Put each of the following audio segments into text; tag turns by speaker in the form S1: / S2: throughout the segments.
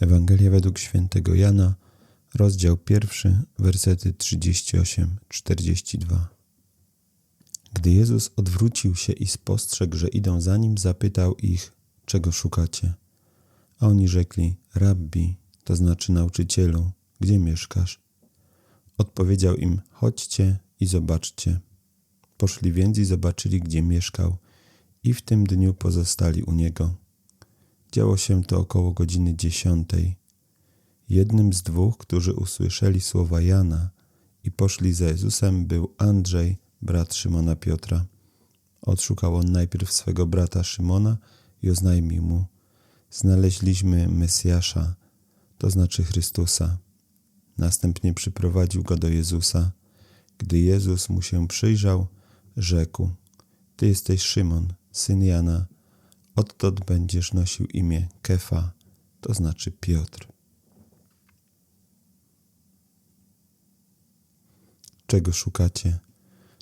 S1: Ewangelia według świętego Jana, rozdział pierwszy, wersety 38-42. Gdy Jezus odwrócił się i spostrzegł, że idą za nim, zapytał ich, czego szukacie? A oni rzekli, rabbi, to znaczy nauczycielu, gdzie mieszkasz? Odpowiedział im, chodźcie i zobaczcie. Poszli więc i zobaczyli, gdzie mieszkał i w tym dniu pozostali u niego. Działo się to około godziny dziesiątej. Jednym z dwóch, którzy usłyszeli słowa Jana i poszli za Jezusem, był Andrzej, brat Szymona Piotra. Odszukał on najpierw swego brata Szymona i oznajmił mu: Znaleźliśmy Mesjasza, to znaczy Chrystusa. Następnie przyprowadził go do Jezusa. Gdy Jezus mu się przyjrzał, rzekł: Ty jesteś Szymon, syn Jana. Odtąd będziesz nosił imię Kefa, to znaczy Piotr. Czego szukacie?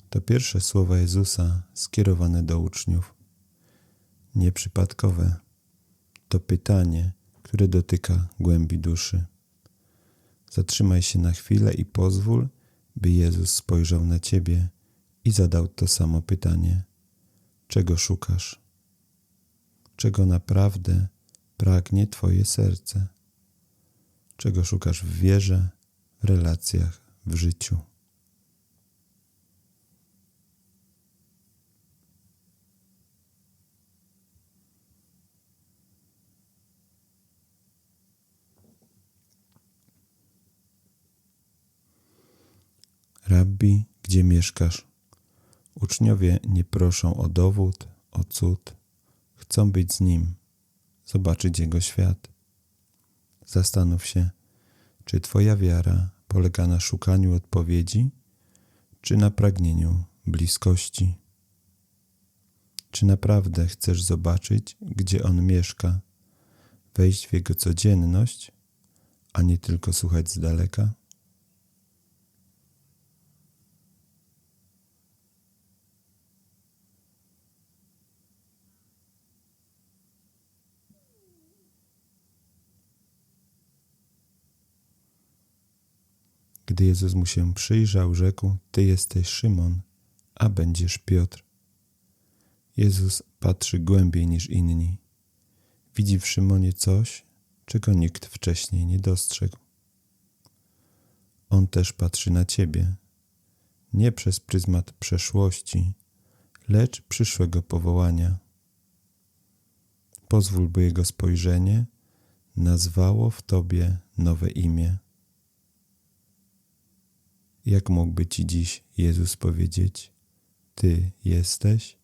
S1: To pierwsze słowa Jezusa skierowane do uczniów. Nieprzypadkowe. To pytanie, które dotyka głębi duszy. Zatrzymaj się na chwilę i pozwól, by Jezus spojrzał na ciebie i zadał to samo pytanie: Czego szukasz? Czego naprawdę pragnie Twoje serce? Czego szukasz w wierze, w relacjach, w życiu? Rabbi, gdzie mieszkasz? Uczniowie nie proszą o dowód, o cud, chcą być z Nim, zobaczyć Jego świat. Zastanów się, czy Twoja wiara polega na szukaniu odpowiedzi, czy na pragnieniu bliskości. Czy naprawdę chcesz zobaczyć, gdzie On mieszka, wejść w Jego codzienność, a nie tylko słuchać z daleka? Gdy Jezus mu się przyjrzał, rzekł: Ty jesteś Szymon, a będziesz Piotr. Jezus patrzy głębiej niż inni. Widzi w Szymonie coś, czego nikt wcześniej nie dostrzegł. On też patrzy na ciebie, nie przez pryzmat przeszłości, lecz przyszłego powołania. Pozwól, by jego spojrzenie nazwało w tobie nowe imię. Jak mógłby Ci dziś Jezus powiedzieć: Ty jesteś?